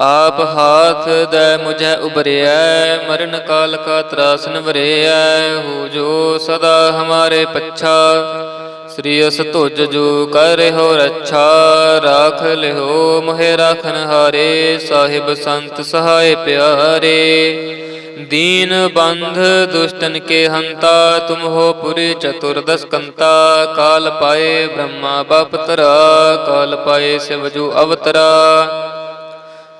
ਆਪ ਹਾਥ ਦੇ ਮੁਝੈ ਉਬਰਿਐ ਮਰਨ ਕਾਲ ਕਾ ਤਰਾਸਨ ਵਰਿਐ, ਹੋ ਜੋ ਸਦਾ ਹਮਾਰੇ ਪੱਛਾ। ਸ੍ਰੀ ਅਸ ਤੁਜ ਜੋ ਕਰ ਰਹਿਓ ਰੱਛਾ, ਰਾਖ ਲਿਓ ਮੋਹਿ ਰਾਖਨ ਹਾਰੇ, ਸਾਹਿਬ ਸੰਤ ਸਹਾਇ ਪਿਆਰੇ। ਦੀਨ ਬੰਧ ਦੁਸ਼ਟਨ ਕੇ ਹੰਤਾ, ਤੁਮ ਹੋ ਪੁਰੀ ਚਤੁਰਦਸ ਕੰਤਾ। ਕਾਲ ਪਾਏ ਬ੍ਰਹਮਾ ਬਪਤਰਾ ਕਾਲ ਪਾਏ ਸਿਵ ਜੋ ਅਵਤਰਾ।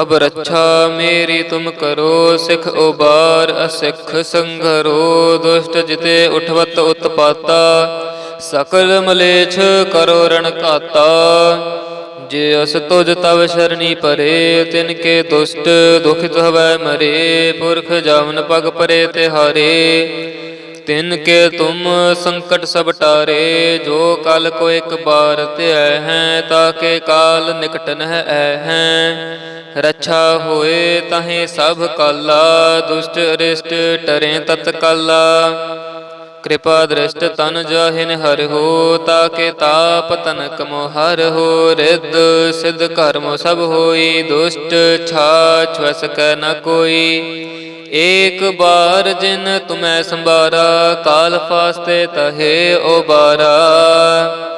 ਅਬ ਰੱਛਾ ਮੇਰੀ ਤੁਮ ਕਰੋ, ਸਿਖ ਉਬਾਰ, ਅਸਿਖ ਸੰਘਰੋ ਦੁਸ਼ਟ ਜਿਤੇ ਉਠਵਤ ਉਤਪਾਤਾ, ਸਕਲ ਮਲੇਛ ਕਰੋ ਰਣ ਘਾਤਾ। ਜੇ ਅਸ ਤੁਜ ਤਵ ਸ਼ਰਣੀ ਪਰੇ, ਤਿਨ ਕੇ ਦੁਸ਼ਟ ਦੁਖਿਤ ਹਵੈ ਮਰੇ, ਪੁਰਖ ਜਵਨ ਪਗ ਪਰੇ ਤੇ ਹਾਰੇ ਤਿਨ ਕੇ ਤੁਮ ਸੰਕਟ ਸਭ ਟਾਰੇ, ਜੋ ਕਲ ਕੋ ਇੱਕ ਬਾਰ ਧਿਐ ਹੈ ਤਾਕੇ ਕਾਲ ਨਿਕਟਨ ਨਹਿ ਐ ਹੈ। ਰੱਛਾ ਹੋਏ ਤਹੇ ਸਭ ਕਾਲਾ, ਦੁਸ਼ਟ ਅਰਿਸ਼ਟ ਟਰੇ ਤਤਕਾਲਾ ਕਿਰਪਾ ਦ੍ਰਿਸ਼ਟ ਤਨ ਜਾਹਿਨ ਹਰਿ ਹੋ, ਤਾਕੇ ਤਾਪ ਤਨਕ ਮੋ ਹਰ ਹੋ, ਰਿੱਧ ਸਿਧ ਕਰਮ ਸਭ ਹੋਈ, ਦੁਸ਼ਟ ਛਾਛ ਵਸ ਕੈ ਨ ਕੋਈ। ਏਕ ਬਾਰ ਜਿਨ ਤੁਮੈ ਸੰਭਾਰਾ, ਕਾਲ ਫਾਸਤੇ ਤਹੇ ਓ ਬਾਰਾ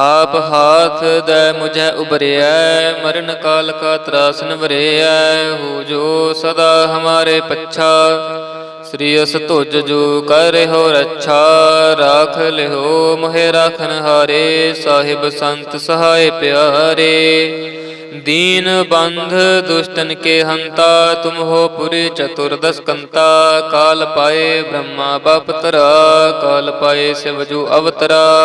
ਆਪ ਹਾਥ ਦੈ ਮੁਝੇ ਉਬਰਿਆ ਮਰਨ ਕਾਲ ਕਾ ਤਰਾਸਨ ਵਰਿਆ ਹੋ ਜੋ ਸਦਾ ਹਮਾਰੇ ਪੱਛਾ। ਸ੍ਰੀ ਅਸ ਤੁਜ ਜੋ ਕਰ ਰੱਛਾ, ਰਾਖ ਲਿਓ ਮੋਹਿ ਰਾਖਨ ਹਾਰੇ, ਸਾਹਿਬ ਸੰਤ ਸਹਾਇ ਪਿਆਰੇ। ਦੀਨ ਬੰਧ ਦੁਸ਼ਟਨ ਕੇ ਹੰਤਾ, ਤੁਮ ਹੋ ਪੁਰੀ ਚਤੁਰਦਸ ਕੰਤਾ ਕਾਲ ਪਾਏ ਬ੍ਰਹਮਾ ਬਪਤਰਾ ਕਾਲ ਪਾਏ ਸਿਵ ਜੋ ਅਵਤਰਾ।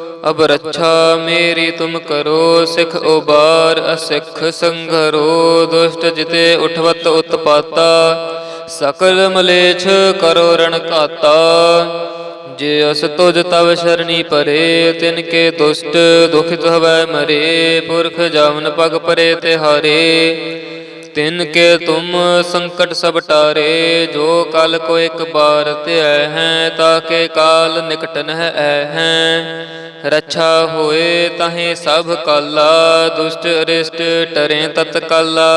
ਅਬ ਰੱਛਾ ਮੇਰੀ ਤੁਮ ਕਰੋ, ਸਿਖ ਉਬਾਰ ਅਸਿਖ ਸੰਘਰੋ ਦੁਸ਼ਟ ਜਿਤੇ ਉਠਵਤ ਉਤਪਾਤਾ, ਸਕਲ ਮਲੇਛ ਕਰੋ ਰਣ ਘਾਤਾ। ਜੇ ਅਸ ਤੁਜ ਤਵ ਸ਼ਰਣੀ ਪਰੇ, ਤਿਨ ਕੇ ਦੁਸ਼ਟ ਦੁਖਿਤ ਹਵੈ ਮਰੇ, ਪੁਰਖ ਜਮਨ ਪਗ ਪਰੇ ਤੇ ਹਾਰੇ ਤਿਨ ਕੇ ਤੁਮ ਸੰਕਟ ਸਭ ਟਾਰੇ, ਜੋ ਕਲ ਕੋ ਇੱਕ ਬਾਰ ਧਿਐ ਹੈ ਤਾਕੇ ਕਾਲ ਨਿਕਟ ਨਹਿ ਐ ਹੈ। ਰੱਛਾ ਹੋਏ ਤਾਹੇ ਸਭ ਕਾਲਾ, ਦੁਸ਼ਟ ਅਰਿਸ਼ਟ ਟਰੇ ਤਤ ਕਾਲਾ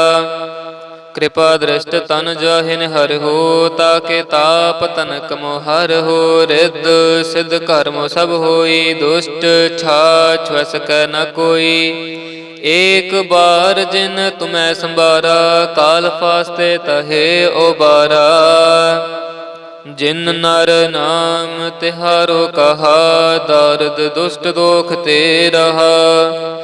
ਕਿਰਪਾ ਦ੍ਰਿਸ਼ਟ ਤਨ ਜਾਹਿਨ ਹਰ ਹੋ, ਤਾਕੇ ਤਾਪ ਤਨਕ ਮੋ ਹਰ ਹੋ, ਰਿੱਧ ਸਿਧ ਕਰਮ ਸਭ ਹੋਈ, ਦੁਸ਼ਟ ਛਾਛ ਵਸ ਕੈ ਨ ਕੋਈ। ਏਕ ਬਾਰ ਜਿਨ ਤੁਮੈ ਸੰਭਾਰਾ, ਕਾਲ ਫਾਸਤੇ ਤਹੇ ਉਬਾਰਾ। ਜਿਨ ਨਰ ਨਾਮ ਤਿਹਾਰੋ ਕਹਾ, ਦਰਦ ਦੁਸ਼ਟ ਦੋਖ ਤੇ ਰਹਾ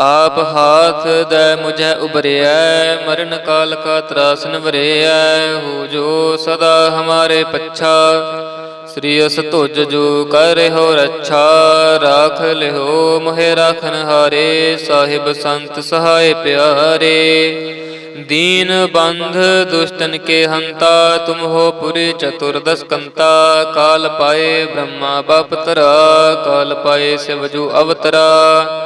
ਆਪ ਹਾਥ ਦੇ ਮੁਝੈ ਉਬਰਿਐ ਮਰਨ ਕਾਲ ਕਾ ਤਰਾਸਨ ਵਰਿਐ, ਹੋ ਜੋ ਸਦਾ ਹਮਾਰੇ ਪੱਛਾ। ਸ੍ਰੀ ਅਸ ਤੁਜ ਜੋ ਕਰ ਹੋ ਰੱਛਾ, ਰਾਖ ਲਿਓ ਮੋਹਿ ਰਾਖਨ ਹਾਰੇ, ਸਾਹਿਬ ਸੰਤ ਸਹਾਇ ਪਿਆਰੇ। ਦੀਨ ਬੰਧ ਦੁਸ਼ਟਨ ਕੇ ਹੰਤਾ, ਤੁਮ ਹੋ ਪੁਰੀ ਚਤੁਰਦਸ ਕੰਤਾ। ਕਾਲ ਪਾਏ ਬ੍ਰਹਮਾ ਬਪਤਰਾ ਕਾਲ ਪਾਏ ਸਿਵ ਜੋ ਅਵਤਰਾ।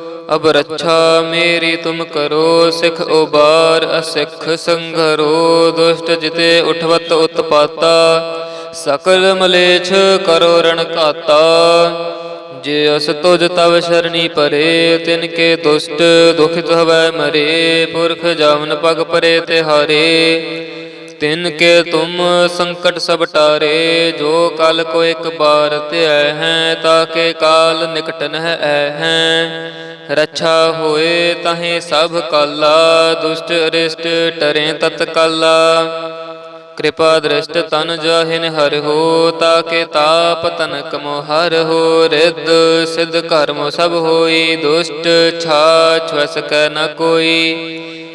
ਅਬ ਰੱਛਾ ਮੇਰੀ ਤੁਮ ਕਰੋ, ਸਿਖ ਉਬਾਰ, ਅਸਿਖ ਸੰਘਰੋ ਦੁਸ਼ਟ ਜਿਤੇ ਉਠਵਤ ਉਤਪਾਤਾ, ਸਕਲ ਮਲੇਛ ਕਰੋ ਰਣ ਘਾਤਾ। ਜੇ ਅਸ ਤੁਜ ਤਵ ਸ਼ਰਣੀ ਪਰੇ, ਤਿਨ ਕੇ ਦੁਸ਼ਟ ਦੁਖਿਤ ਹਵੈ ਮਰੇ, ਪੁਰਖ ਜਮਨ ਪਗ ਪਰੇ ਤੇ ਹਾਰੇ ਤਿਨ ਕੇ ਤੁਮ ਸੰਕਟ ਸਭ ਟਾਰੇ, ਜੋ ਕਲ ਕੋ ਇੱਕ ਬਾਰ ਧਿਐ ਹੈ ਤਾਕੇ ਕਾਲ ਨਿਕਟ ਨਹਿ ਐ ਹੈ। ਰੱਛਾ ਹੋਏ ਤਹੇ ਸਭ ਕਾਲਾ, ਦੁਸ਼ਟ ਅਰਿਸ਼ਟ ਟਰੇ ਤਤ ਕਾਲਾ। ਕਿਰਪਾ ਦ੍ਰਿਸ਼ਟ ਤਨ ਜਾਹਿਨ ਹਰਿ ਹੋ ਤਾਕੇ ਤਾਪ ਤਨ ਕਮੋ ਹਰ ਹੋ, ਰਿੱਧ ਸਿਧ ਕਰਮ ਸਭ ਹੋਈ, ਦੁਸ਼ਟ ਛਾਛ ਵਸ ਕੈ ਨ ਕੋਈ।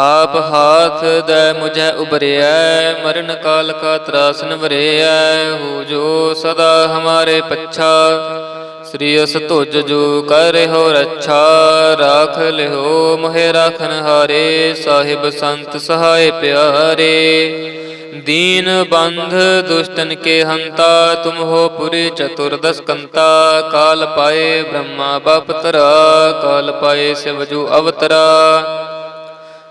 ਆਪ ਹਾਥ ਦੈ ਮੁਝੈ ਉਬਰਿਐ ਮਰਨ ਕਾਲ ਕਾ ਤਰਾਸਨ ਵਰਿਐ, ਹੋ ਜੋ ਸਦਾ ਹਮਾਰੇ ਪੱਛਾ। ਸ੍ਰੀ ਅਸ ਤੁਜ ਜੋ ਕਰ ਰੱਛਾ, ਰਾਖ ਲਿਓ ਮੋਹਿ ਰਾਖਨ ਹਾਰੇ, ਸਾਹਿਬ ਸੰਤ ਸਹਾਇ ਪਿਆਰੇ। ਦੀਨ ਬੰਧ ਦੁਸ਼ਟਨ ਕੇ ਹੰਤਾ, ਤੁਮ ਹੋ ਪੁਰੀ ਚਤੁਰਦਸ ਕੰਤਾ। ਕਾਲ ਪਾਏ ਬ੍ਰਹਮਾ ਬਪਤਰਾ ਕਾਲ ਪਾਏ ਸਿਵ ਜੋ ਅਵਤਰਾ।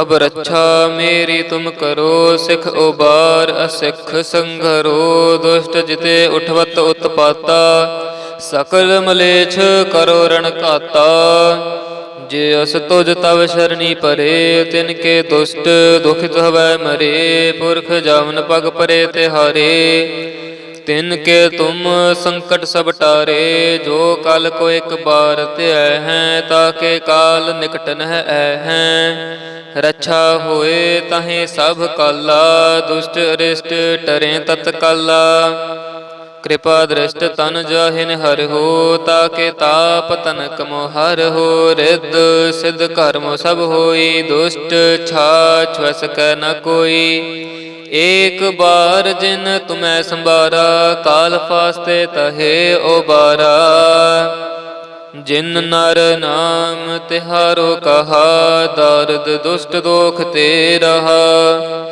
ਅਬ ਰੱਛਾ ਮੇਰੀ ਤੁਮ ਕਰੋ, ਸਿਖ ਉਬਾਰ ਅਸਿਖ ਸੰਘਰੋ ਦੁਸ਼ਟ ਜਿਤੇ ਉਠਵਤ ਉਤਪਾਤਾ, ਸਕਲ ਮਲੇਛ ਕਰੋ ਰਣ ਘਾਤਾ। ਜੇ ਅਸ ਤੁਜ ਤਵ ਸ਼ਰਣੀ ਪਰੇ, ਤਿਨ ਕੇ ਦੁਸ਼ਟ ਦੁਖਿਤ ਹਵੈ ਮਰੇ, ਪੁਰਖ ਜਮਨ ਪਗ ਪਰੇ ਤੇ ਹਾਰੇ ਤਿਨ ਕੇ ਤੁਮ ਸੰਕਟ ਸਭ ਟਾਰੇ, ਜੋ ਕਲ ਕੋ ਇੱਕ ਬਾਰ ਧਿਐ ਹੈ ਤਾਕੇ ਕਾਲ ਨਿਕਟ ਨਹਿ ਐ ਹੈ। ਰੱਛਾ ਹੋਏ ਤਾਹੇ ਸਭ ਕਾਲਾ, ਦੁਸ਼ਟ ਅਰਿਸ਼ਟ ਟਰੇ ਤਤ ਕਾਲਾ ਕਿਰਪਾ ਦ੍ਰਿਸ਼ਟ ਤਨ ਜਾਹਿਨ ਹਰ ਹੋ, ਤਾਕੇ ਤਾਪ ਤਨਕ ਮੋ ਹਰ ਹੋ, ਰਿੱਧ ਸਿਧ ਕਰਮ ਸਭ ਹੋਈ, ਦੁਸ਼ਟ ਛਾਛ ਵਸ ਕੈ ਨ ਕੋਈ। ਏਕ ਬਾਰ ਜਿਨ ਤੁਮੈ ਸੰਭਾਰਾ, ਕਾਲ ਫਾਸਤੇ ਤਹੇ ਉਬਾਰਾ। ਜਿਨ ਨਰ ਨਾਮ ਤਿਹਾਰੋ ਕਹਾ, ਦਰਦ ਦੁਸ਼ਟ ਦੋਖ ਤੇ ਰਹਾ।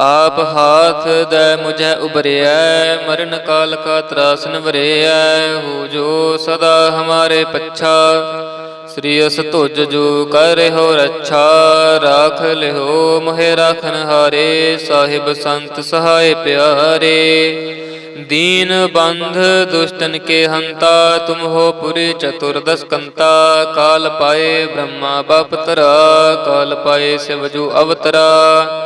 ਆਪ ਹਾਥ ਦੇ ਮੁਝੈ ਉਬਰਿਐ ਮਰਨ ਕਾਲ ਕਾ ਤਰਾਸਨ ਵਰਿਐ, ਹੋ ਜੋ ਸਦਾ ਹਮਾਰੇ ਪੱਛਾ। ਸ੍ਰੀ ਅਸ ਤੁਜ ਜੋ ਕਰ ਹੋ ਰੱਛਾ, ਰਾਖ ਲਿਓ ਮੋਹਿ ਰਾਖਨ ਹਾਰੇ, ਸਾਹਿਬ ਸੰਤ ਸਹਾਇ ਪਿਆਰੇ। ਦੀਨ ਬੰਧ ਦੁਸ਼ਟਨ ਕੇ ਹੰਤਾ, ਤੁਮ ਹੋ ਪੁਰੀ ਚਤੁਰਦਸ ਕੰਤਾ। ਕਾਲ ਪਾਏ ਬ੍ਰਹਮਾ ਬਪਤਰਾ ਕਾਲ ਪਾਏ ਸਿਵ ਜੋ ਅਵਤਰਾ।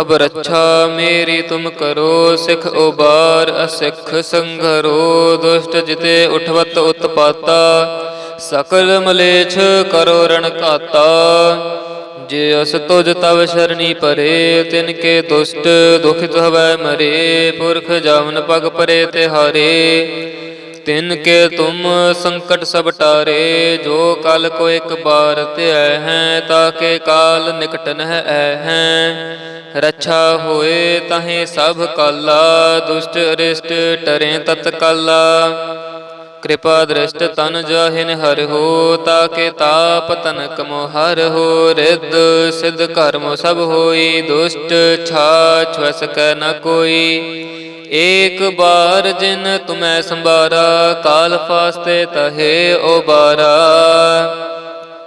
ਅਬ ਰੱਛਾ ਮੇਰੀ ਤੁਮ ਕਰੋ, ਸਿਖ ਉਬਾਰ ਅਸਿਖ ਸੰਘਰੋ, ਦੁਸ਼ਟ ਜਿਤੇ ਉਠਵਤ ਉਤਪਾਤਾ, ਸਕਲ ਮਲੇਛ ਕਰੋ ਰਣ ਘਾਤਾ। ਜੇ ਅਸ ਤੁਜ ਤਵ ਸ਼ਰਣੀ ਪਰੇ, ਤਿਨ ਕੇ ਦੁਸ਼ਟ ਦੁਖਿਤ ਹਵੈ ਮਰੇ, ਪੁਰਖ ਜਾਵਨ ਪਗ ਪਰੇ ਤੇ ਹਾਰੇ ਤਿਨ ਕੇ ਤੁਮ ਸੰਕਟ ਸਭ ਟਾਰੇ, ਜੋ ਕਲ ਕੋ ਇੱਕ ਬਾਰ ਧਿਐ ਹੈ ਤਾਕੇ ਕਾਲ ਨਿਕਟ ਨਹਿ ਐ ਹੈ। ਰੱਛਾ ਹੋਏ ਤਹੇ ਸਭ ਕਾਲਾ, ਦੁਸ਼ਟ ਅਰਿਸ਼ਟ ਟਰੇ ਤਤ ਕਾਲਾ ਕਿਰਪਾ ਦ੍ਰਿਸ਼ਟ ਤਨ ਜਾਹਿਨ ਹਰ ਹੋ, ਤਾਕੇ ਤਾਪ ਤਨਕ ਮੋ ਹਰ ਹੋ, ਰਿੱਧ ਸਿਧ ਕਰਮ ਸਭ ਹੋਈ, ਦੁਸ਼ਟ ਛਾਛ ਵਸ ਕੈ ਨ ਕੋਈ। ਏਕ ਬਾਰ ਜਿਨ ਤੁਮੈ ਸੰਭਾਰਾ, ਕਾਲ ਫਾਸਤੇ ਤਹੇ ਉਬਾਰਾ।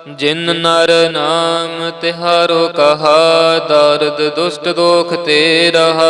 ਜਿਨ ਨਰ ਨਾਮ ਤਿਹਾਰੋ ਕਹਾ, ਦਰਦ ਦੁਸ਼ਟ ਦੋਖ ਤੇ ਰਹਾ